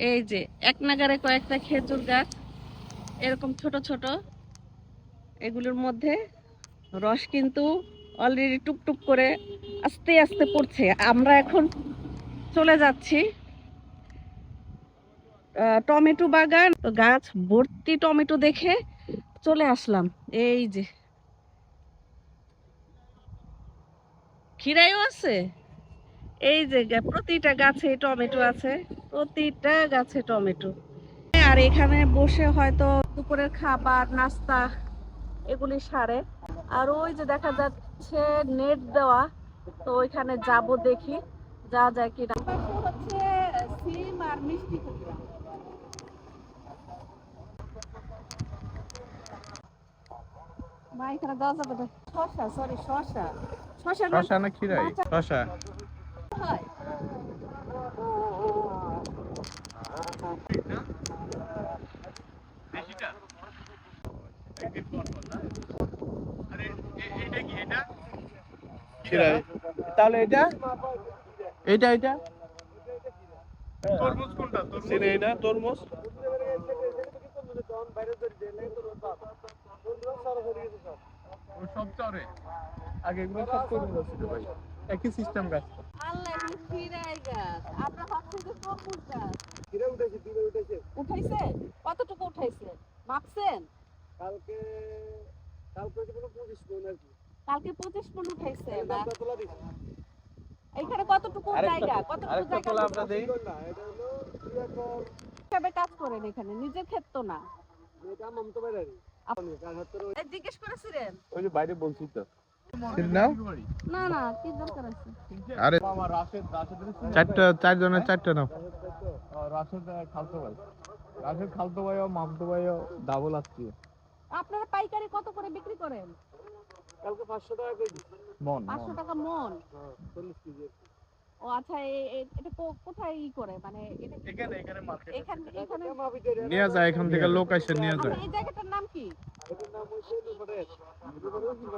এই যে, এক নাগারে কয়েকটা খেজুর গাছ, এরকম ছোট ছোট। এগুলোর মধ্যে রস কিন্তু অলরেডি টুকটুক করে আস্তে আস্তে পড়ছে। আমরা এখন চলে যাচ্ছি টমেটো বাগান। গাছ, ভর্তি টমেটো দেখে চলে আসলাম। এই যে। খিরাইও আছে? এই যে প্রতিটা গাছে টমেটো আছে প্রতিটা গাছে টমেটো। আর এখানে বসে হয়তো দুপুরের খাবার নাস্তা এগুলি সারে। আর ওই যে দেখা যাচ্ছে নেট দেওয়া তো ওইখানে যাব দেখি যা যায় কিনা। হচ্ছে সিম আর মিষ্টি কুমড়া মা এখানে দেওয়া যাবে না শশা সরি শশা শশা শশা না খিরাই শশা হয়? তাহলে এটা? এটা এটা? তরমুজ কোনটা? তরমুজ? এটা তরমুজ? ও সব চরে। আগে এগুলো সব করে দিয়েছিল ভাই। একই সিস্টেম গাছ। আল্লাহ এগুলো খিরাই গাছ আমরা ভাবছি যে তরমুজ গাছ উঠাইছে? কতটুকু উঠাইছে? মাপছেন কালকে কালকে যে কোনো পঁচিশ মন আর কি। কালকে পঁচিশ মন উঠাইছে না আমরা তোলা দিচ্ছি এখানে কতটুকু জায়গা? কতটুকু জায়গা আমরা দেই। না এটা হলো দুই একর হিসাবে কাজ করেন এখানে নিজের ক্ষেত না। এটা মমতা এই জিজ্ঞেস করেছিলেন? ওই যে বাইরে বলছি তো। নাও না না কি দরকার আছে আরে আমার রাশেদ রাশেদের চারটা চার জনের চারটা নাও। রাশেদ খালতো ভাই। রাশেদ খালতো ভাই ও মামতো ভাই ও ডাবল আসছে। আপনারা পাইকারি কত করে বিক্রি করেন? কালকে পাঁচশো টাকা কেজি। মন পাঁচশো টাকা মন? হ্যাঁ চল্লিশ কেজি। ও আচ্ছা এটা কোথায় ই করে? মানে এটা এখানে এখানে মার্কেট এখানে এখানে নিয়ে যায় এখান থেকে লোক আসে নিয়ে আচ্ছা যায়। এই নাম কি এটার নাম হচ্ছে নুপুরের নুপুরের কি ভাষা কয় এ নোয়াখালীতে পড়ছে আগে নোয়াখালী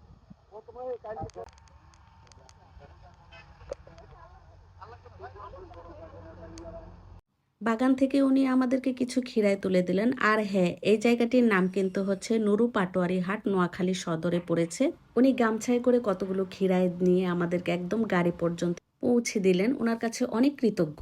বাগান থেকে উনি আমাদেরকে কিছু খিরায় তুলে দিলেন। আর হ্যাঁ এই জায়গাটির নাম কিন্তু হচ্ছে নুরু পাটোয়ারি হাট, নোয়াখালী সদরে পড়েছে। উনি গামছায় করে কতগুলো খিরায় নিয়ে আমাদেরকে একদম গাড়ি পর্যন্ত পৌঁছে দিলেন। ওনার কাছে অনেক কৃতজ্ঞ।